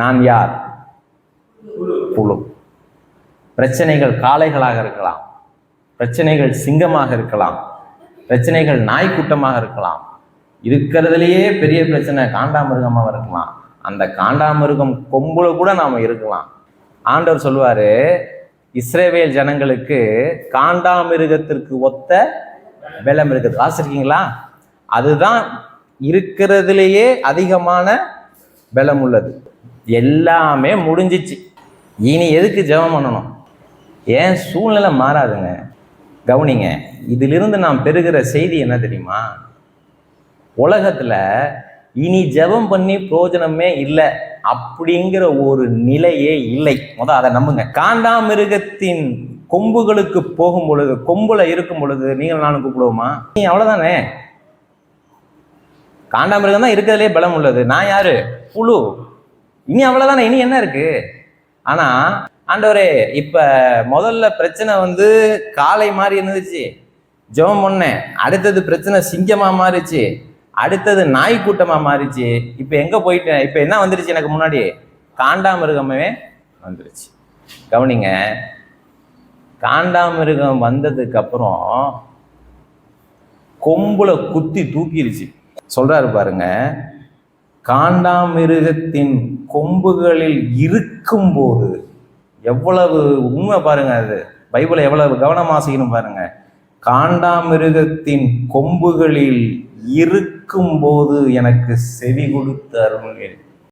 நான் யார்? புழு பிரச்சனைகள் காளைகளாக இருக்கலாம். பிரச்சனைகள் சிங்கமாக இருக்கலாம். பிரச்சனைகள் நாய்க்கூட்டமாக இருக்கலாம். இருக்கிறதுலையே பெரிய பிரச்சனை காண்டாமிருகமாக இருக்கலாம். அந்த காண்டாமிருகம் கொம்புல கூட நாம் இருக்கலாம். ஆண்டவர் சொல்லுவார் இஸ்ரேவேல் ஜனங்களுக்கு காண்டாமிருகத்திற்கு ஒத்த வெள்ளம் இருக்குது. வாசிருக்கீங்களா அதுதான் இருக்கிறதுலேயே அதிகமான பலம் உள்ளது. எல்லாமே முடிஞ்சிச்சு. இனி எதுக்கு ஜெபம் பண்ணணும்? ஏன் சூழ்நிலை மாறாதுங்க. கவனிங்க இதிலிருந்து நாம் பெறுகிற செய்தி என்ன தெரியுமா? உலகத்தில் இனி ஜெபம் பண்ணி பிரயோஜனமே இல்லை அப்படிங்கிற ஒரு நிலையே இல்லை. முத அதை நம்புங்க. காண்டாமிருகத்தின் கொம்புகளுக்கு போகும் பொழுது கொம்புல இருக்கும் பொழுது நீங்கள் நானும் கூப்பிடுவோமா? நீ அவ்வளோதானே காண்டாமிருகம் தான் இருக்கிறதுலே பலம் உள்ளது. நான் யாரு? புழு இனி அவ்வளவுதானே? இனி என்ன இருக்கு? ஆனா ஆண்டவரே இப்ப முதல்ல பிரச்சனை வந்து காளை மாதிரி இருந்துச்சு. ஜெபம் பண்ணேன். அடுத்தது பிரச்சனை சிங்கமா மாறிச்சு. அடுத்தது நாய் கூட்டமா மாறிச்சு. இப்ப எங்க போயிட்டேன் இப்ப என்ன வந்துருச்சு எனக்கு முன்னாடி? காண்டாமிருகமே வந்துருச்சு. கவனிங்க காண்டாமிருகம் வந்ததுக்கு அப்புறம் கொம்புல குத்தி தூக்கிருச்சு. சொல்றாரு பாருங்க காண்டாமிருகத்தின் கொம்புகளில் இருக்கும்போது எவ்வளவு உண்மை பாருங்க அது. பைபிளை எவ்வளவு கவனமா செய்யணும் பாருங்க. காண்டாமிருகத்தின் கொம்புகளில் இருக்கும்போது எனக்கு செவி கொடுத்து அருள்